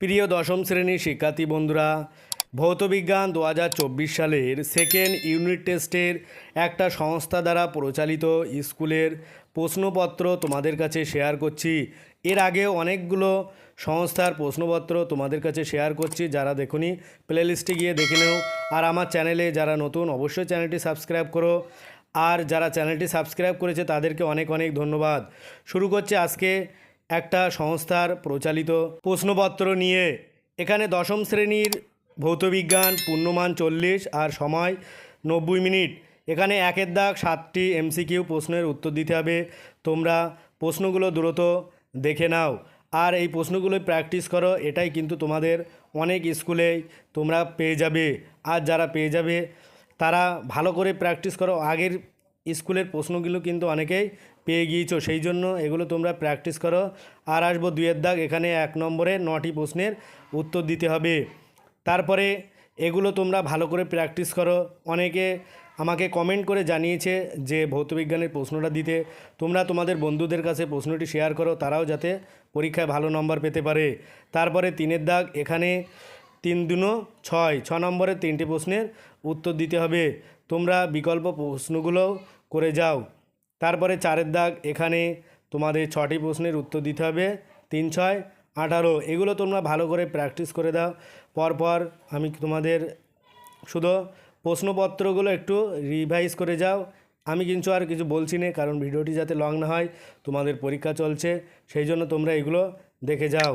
প্রিয় দশম শ্রেণির শিক্ষার্থী বন্ধুরা, ভৌতবিজ্ঞান দু হাজার চব্বিশ সালের সেকেন্ড ইউনিট টেস্টের একটা সংস্থা দ্বারা পরিচালিত স্কুলের প্রশ্নপত্র তোমাদের কাছে শেয়ার করছি। এর আগে অনেকগুলো সংস্থার প্রশ্নপত্র তোমাদের কাছে শেয়ার করছি, যারা দেখুনি প্লেলিস্টে গিয়ে দেখে নেও। আর আমার চ্যানেলে যারা নতুন, অবশ্যই চ্যানেলটি সাবস্ক্রাইব করো। আর যারা চ্যানেলটি সাবস্ক্রাইব করেছে, তাদেরকে অনেক অনেক ধন্যবাদ। শুরু করছে আজকে একটা সংস্থার প্রচালিত প্রশ্নপত্র নিয়ে। এখানে দশম শ্রেণির ভৌতবিজ্ঞান, পূর্ণমান চল্লিশ আর সময় নব্বই মিনিট। এখানে একের দাগ সাতটি এমসিকিউ প্রশ্নের উত্তর দিতে হবে। তোমরা প্রশ্নগুলো দ্রুত দেখে নাও। আর এই প্রশ্নগুলো প্র্যাকটিস করো, এটাই কিন্তু তোমাদের অনেক স্কুলেই তোমরা পেয়ে যাবে। আর যারা পেয়ে যাবে, তারা ভালো করে প্র্যাকটিস করো। আগের স্কুলের প্রশ্নগুলো কিন্তু অনেকেই পেয়ে গিয়েছো। সেই জন্য এগুলো তোমরা প্র্যাকটিস করো। আর আসব দুয়ের দাগ, এখানে এক নম্বরে নটি প্রশ্নের উত্তর দিতে হবে। তারপরে এগুলো তোমরা ভালো করে প্র্যাকটিস করো। অনেকে আমাকে কমেন্ট করে জানিয়েছে যে ভৌতবিজ্ঞানের প্রশ্নটা দিতে। তোমরা তোমাদের বন্ধুদের কাছে প্রশ্নটি শেয়ার করো, তারাও যাতে পরীক্ষায় ভালো নম্বর পেতে পারে। তারপরে তিনের দাগ, এখানে তিন দুনো ছয়, ছ নম্বরের তিনটি প্রশ্নের উত্তর দিতে হবে। তোমরা বিকল্প প্রশ্নগুলো করে যাও। তারপরে চারের দাগ এখানে তোমাদের ছটি প্রশ্নের উত্তর দিতে হবে। তিন, ছয়, আঠারো, এগুলো তোমরা ভালো করে প্র্যাকটিস করে দাও। পরপর আমি তোমাদের শুধু প্রশ্নপত্রগুলো একটু রিভাইজ করে যাও। আমি কিন্তু আর কিছু বলছি না, কারণ ভিডিওটি যাতে লং না হয়, তোমাদের পরীক্ষা চলছে, সেই জন্য তোমরা এগুলো দেখে যাও।